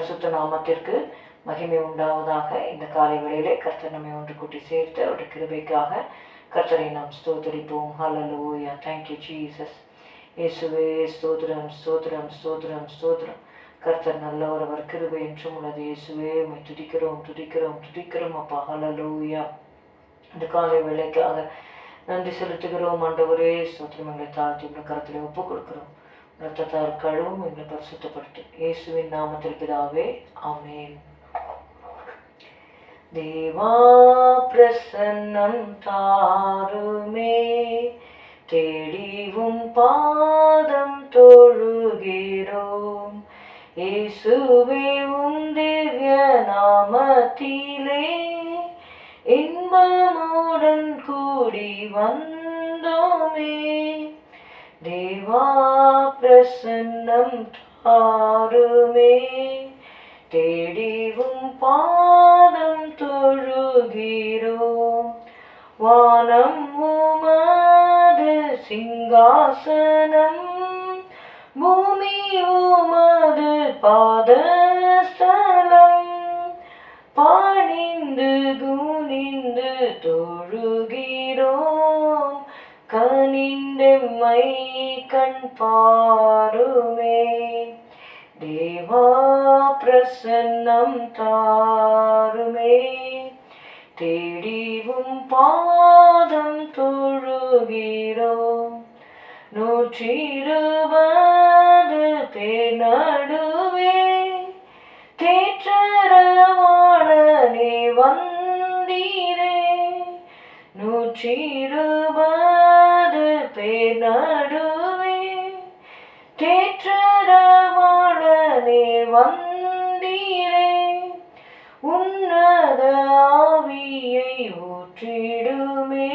பரிசுத்த நாமத்திற்கு மகிமை உண்டாவதாக இந்த காலை வேளையிலே கர்த்தர் நம்மை ஒன்று கூட்டி சேர்த்து அவருடைய கிருபைக்காக கர்த்தரை நாம் ஸ்தோத்தரிப்போம். ஹலலூயா தேங்க்யூ ஜீசஸ் இயேசுவே ஸ்தோத்திரம் ஸ்தோத்திரம் ஸ்தோத்திரம் ஸ்தோத்திரம். கர்த்தர் நல்லவர் அவர் கிருபை என்றும் உள்ளது. இயேசுவே உண்மை துதிக்கிறோம் துதிக்கிறோம் துதிக்கிறோம் அப்பா. ஹலலூயா இந்த காலை வேளைக்காக நன்றி செலுத்துகிறோம். ஆண்டவரே ஸ்தோத்திரம் எங்களை தாழ்த்தி உங்கள் கரத்தில் கொடுக்கிறோம் ரத்தத்தால் கழுவும் எங்களை பரிசுத்தப்படுத்தும். இயேசுவின் நாமத்தில் பிதாவே ஆமென். தேவா பிரசன்னம் தாருமே தேடிவும் பாதம் தொழுகிறோம். இயேசுவே உம் திவ்ய நாமத்திலே இன்பமுடன் கூடி வந்தோமே. தேவா பிரசன்னம் தாருமே தேடிவும் பாதம் தொழுகிறோம் வானம் உமது சிங்காசனம் பூமி உமது பாதஸ்தலம் பாணிந்து குனிந்து தொழுகிறோம் கனிந்தெம்மை கண் பாருமே. தேவா பிரசன்னம் தாருமே. தேடிவும் பாதம் தொழுகிறோம் நூற்றி இருபது பேர் நடுவே தேற்றரவாணனே வந்தீரே. நூற்றிரு நடுவே தேற்றரவாணனே வந்தீரே. உன்னத ஆவியை ஊற்றிடுமே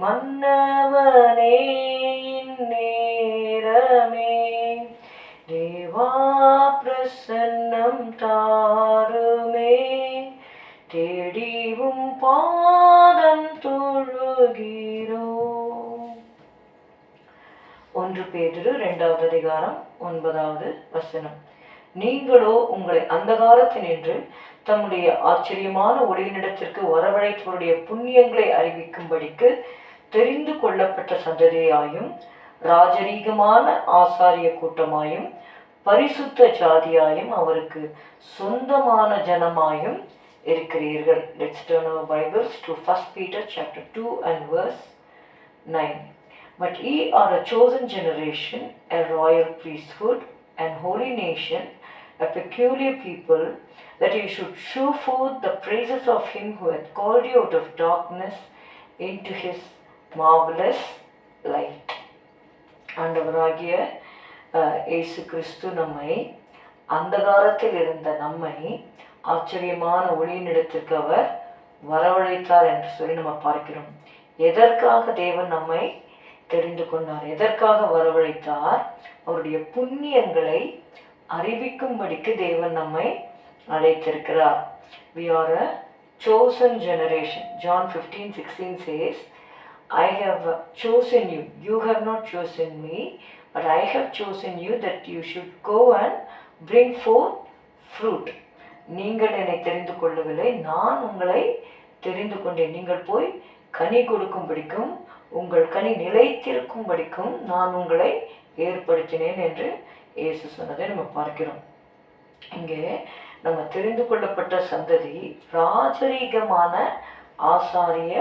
மன்னவனே நேரமே தேவா பிரசன்னம் தாருமே பேதுரு இரண்டாவது அதிகாரம் ஒன்பதாவது வசனம். நீங்களோ உங்களை அந்த அந்தகாரத்தினின்று தம்முடைய ஆச்சரியமான ஒளியினிடத்திற்கு வரவழைத்தவருடைய புண்ணியங்களை அறிவிக்கும்படிக்கு தெரிந்து கொள்ளப்பட்ட சந்ததியாயும் ராஜரீகமான ஆசாரிய கூட்டமாயும் பரிசுத்த ஜாதியாயும் அவருக்கு சொந்தமான ஜனமாயும் இருக்கிறீர்கள். Let's turn our Bibles to first Peter chapter two and verse nine But ye are a chosen generation, a royal priesthood, and holy nation, a peculiar people, that ye should show forth the praises of him who hath called you out of darkness into his marvelous light. ஆண்டவராகிய அஹ், இயேசு கிறிஸ்து நம்மை அந்தகாரத்தில் இருந்த நம்மை ஆச்சரியமான ஒளியினிடத்திற்கு அவர் வரவழைத்தார் என்று சொல்லி நம்ம பார்க்கிறோம் எதற்காக தேவன் நம்மை தெரிந்து கொண்டார் எதற்காக வரவழைத்தார் அவருடைய புண்ணியங்களை அறிவிக்கும்படிக்கு தேவன் நம்மை அழைத்திருக்கிறார் we are a chosen generation. John 15 16 says, I have chosen you. You have not chosen me, but I have chosen you that you should go and bring forth fruit நீங்கள் என்னை தெரிந்து கொள்ளவில்லை நான் உங்களை தெரிந்து கொண்டேன் நீங்கள் போய் கனி கொடுக்கும் பிடிக்கும் உங்கள் கனி நிலைத்திருக்கும்படிக்கும் நான் உங்களை ஏற்படுத்தினேன் என்று இயேசு சொன்னதை நம்ம பார்க்கிறோம். இங்கே நம்ம தெரிந்து கொள்ளப்பட்ட சந்ததி ராஜரீகமான ஆசாரிய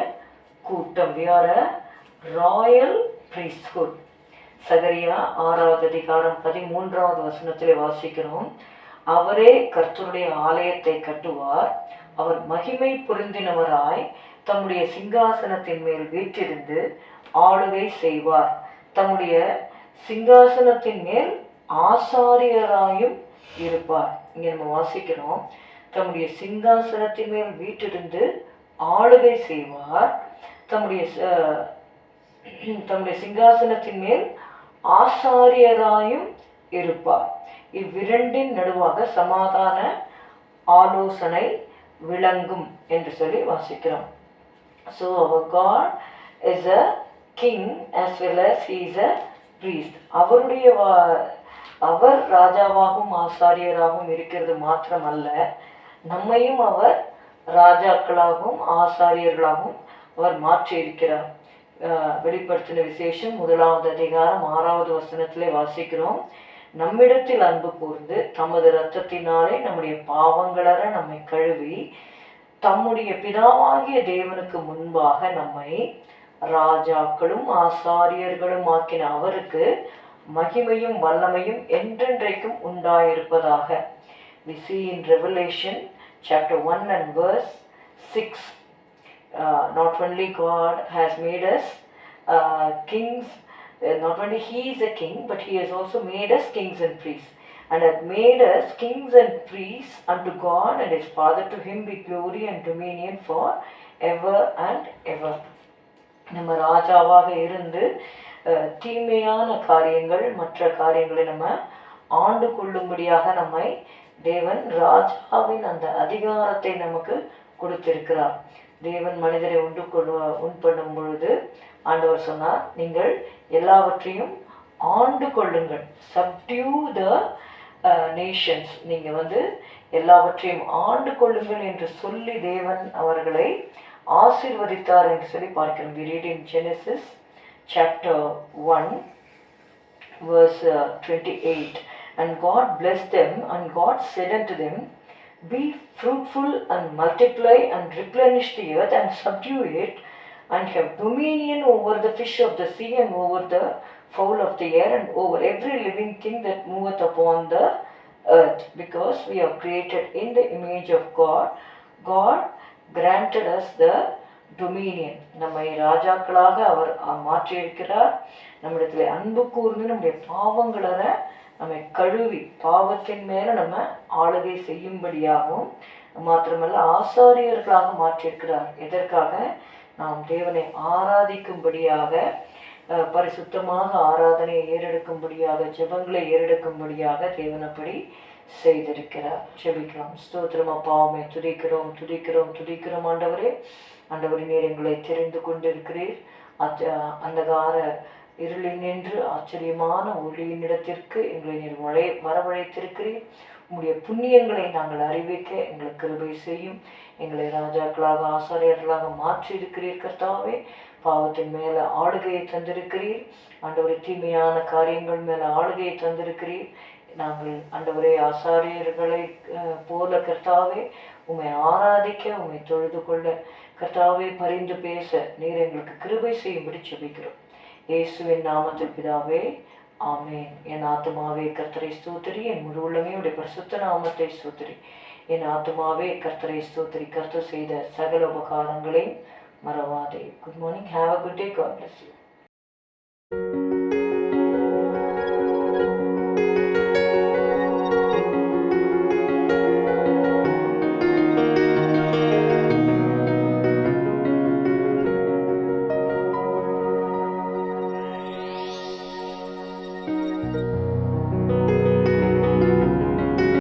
கூட்டம். வியார ராயல் priesthood. சகரியா ஆறாவது அதிகாரம் பதிமூன்றாவது வசனத்திலே வாசிக்கிறோம். அவரே கர்த்தருடைய ஆலயத்தை கட்டுவார். அவர் மகிமை புரிந்தினவராய் தம்முடைய சிங்காசனத்தின் மேல் வீற்றிருந்து ஆளுகை செய்வார். தம்முடைய சிங்காசனத்தின் மேல் ஆசாரியராயும் இருப்பார். இங்கே நம்ம வாசிக்கிறோம். தம்முடைய சிங்காசனத்தின் மேல் வீற்றிருந்து ஆளுகை செய்வார். தம்முடைய தம்முடைய சிங்காசனத்தின் மேல் ஆசாரியராயும் இருப்பார். இவ்விரண்டின் நடுவாக சமாதான ஆலோசனை விளங்கும் என்று சொல்லி வாசிக்கிறோம். So our God is a king as well as he is a priest. அவருடைய வா- அவர் ராஜாவாகவும் ஆசாரியராகவும் இருக்கிறது மாத்திரமல்ல நம்மையும் அவர் ராஜாக்களாகவும் ஆசாரியர்களாகவும் அவர் மாற்றி இருக்கிறார் வெளிப்படுத்தின விசேஷம் முதலாவது அதிகாரம் ஆறாவது வசனத்திலே வாசிக்கிறோம் நம்மிடத்தில் அன்பு கூர்ந்து தமது இரத்தத்தினாலே நம்முடைய பாவங்களற நம்மை கழுவி தம்முடைய பிதாவாகிய தேவனுக்கு முன்பாக நம்மை ராஜாக்களும் ஆசாரியர்களும் ஆக்கின அவருக்கு மகிமையும் வல்லமையும் என்றென்றைக்கும் உண்டாயிருப்பதாக we see in revelation chapter 1 and verse 6 uh, not only god has made us uh, kings uh, not only he is a king but he has also made us kings and priests and hath made us kings and priests unto god and his father to him be glory and dominion for ever and ever. நம்ம ராஜாவாக இருந்து தீமையான காரியங்கள் மற்ற காரியங்களை நம்ம ஆண்டு கொள்ளும்படியாக நம்மை தேவன் ராஜாவின் அந்த அதிகாரத்தை நமக்கு கொடுத்திருக்கிறார். தேவன் மனிதரை உண்டு கொள்வ உண் பண்ணும் பொழுது ஆண்டவர் சொன்னார் நீங்கள் எல்லாவற்றையும் ஆண்டு கொள்ளுங்கள். சப்டியூ த நேஷன்ஸ் நீங்கள் வந்து எல்லாவற்றையும் ஆண்டு கொள்ளுங்கள் என்று சொல்லி தேவன் அவர்களை ஆசீர்வதித்தார் என்று சொல்லி பார்க்கிறோம் we read in Genesis chapter 1 verse uh, 28 and God blessed them and God said unto them be fruitful and multiply and replenish the earth and subdue it and have dominion over the fish of the sea and over the fowl of the air and over every living thing that moveth upon the earth because we are created in the image of God. God granted us the dominion. நம்மை ராஜாக்களாக அவர் மாற்றியிருக்கிறார். நம்மிடத்தில் அன்பு கூர்ந்து நம்முடைய பாவங்களை நம்மை கழுவி பாவத்தின் மேலே நம்ம ஆளுகை செய்யும்படியாகவும் மாத்திரமல்ல ஆசாரியர்களாக மாற்றியிருக்கிறார். எதற்காக? நாம் தேவனை ஆராதிக்கும்படியாக பரிசுத்தமாக ஆராதனையை ஏறெடுக்கும்படியாக ஜெபங்களை ஏறெடுக்கும்படியாக தேவனப்படி செய்திருக்கிறார். ஜெபிக்கலாம் ஸ்தோத்திரம் அப்பாவுமே துதிக்கிறோம் துதிக்கிறோம் துதிக்கிறோம். ஆண்டவரே ஆண்டவரின் நீர் எங்களை தெரிந்து கொண்டிருக்கிறீர். அச்ச- அந்தகார இருளில் நின்று ஆச்சரியமான ஒளியினிடத்திற்கு எங்களை நீர் வழை வரவழைத்திருக்கிறீர். உங்களுடைய புண்ணியங்களை நாங்கள் அறிவிக்க எங்களுக்கு கிருபை செய்யும். எங்களை ராஜாக்களாக ஆசாரியர்களாக மாற்றி இருக்கிறீர் கர்த்தாவே. பாவத்தின் மேலே ஆளுகையை தந்திருக்கிறீர். ஆண்டவரே தீமையான காரியங்கள் மேலே ஆளுகையை தந்திருக்கிறீர். நாங்கள் ஆண்டவரே ஆசாரியர்களை போல கர்த்தாவே உண்மை ஆராதிக்க உண்மை தொழுது கொள்ள கர்த்தாவே பரிந்து பேச நீர் எங்களுக்கு கிருபை செய்யும்படி செபிக்கிறோம் இயேசுவின் நாமத்தில் பிதாவே ஆமேன். என் ஆத்துமாவே கர்த்தரை ஸ்தூத்திரி. என் முழு உள்ளமே உடைய பரிசுத்த நாமத்தை ஸ்தூத்திரி. என் ஆத்துமாவே கர்த்தரை ஸ்தோத்திரி. கர்த்தர் செய்த சகல உபகாரங்களையும் Maravadi. Good morning. Have a good day. God bless you.